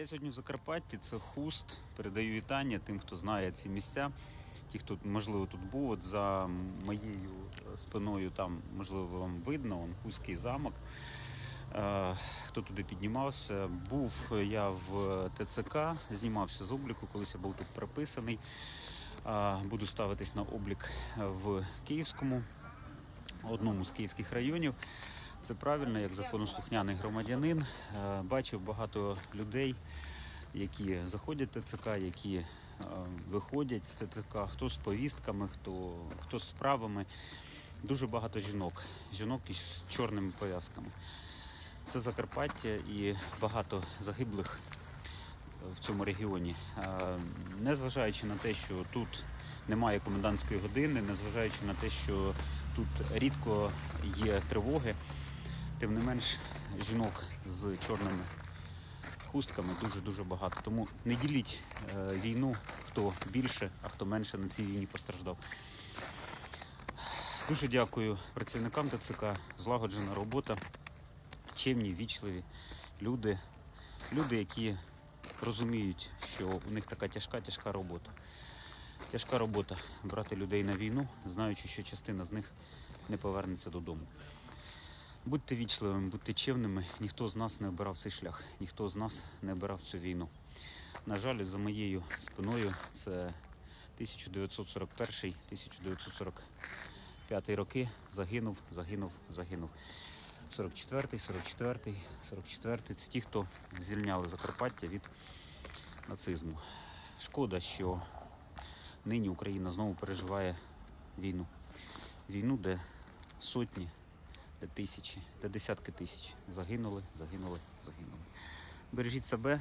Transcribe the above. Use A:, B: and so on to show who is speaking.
A: Я сьогодні в Закарпатті, це хуст. Передаю вітання тим, хто знає ці місця. Ті, хто можливо тут був, от за моєю е, спиною, там можливо вам видно, он хустський замок. Е, Хто туди піднімався? Був я в ТЦК, знімався з обліку, колись я був тут приписаний. Е, Буду ставитись на облік в Київському, одному з київських районів. Це правильно, як законослухняний громадянин. Е, Бачив багато людей, які заходять ТЦК, які е, виходять з ТЦК, хто з повістками, хто, хто з справами. Дуже багато жінок, жінок із чорними пов'язками. Це Закарпаття і багато загиблих в цьому регіоні. Е, Незважаючи на те, що тут немає комендантської години, незважаючи на те, що тут рідко є тривоги, тим не менш жінок з чорними хустками дуже-дуже багато. Тому не діліть е, війну, хто більше, а хто менше на цій війні постраждав. Дуже дякую працівникам ТЦК, злагоджена робота, чемні, вічливі люди, люди, які розуміють, що у них така тяжка, тяжка робота. Тяжка робота брати людей на війну, знаючи, що частина з них не повернеться додому. Будьте вічливими, будьте чемними. Ніхто з нас не обирав цей шлях, ніхто з нас не обирав цю війну. На жаль, за моєю спиною це 1941-1945 роки загинув, загинув, загинув. 44-й, 44-й, 44-й. Це ті, хто звільняли Закарпаття від нацизму. Шкода, що нині Україна знову переживає війну. Війну, де сотні, де тисячі, де десятки тисяч загинули, загинули, загинули. Бережіть себе,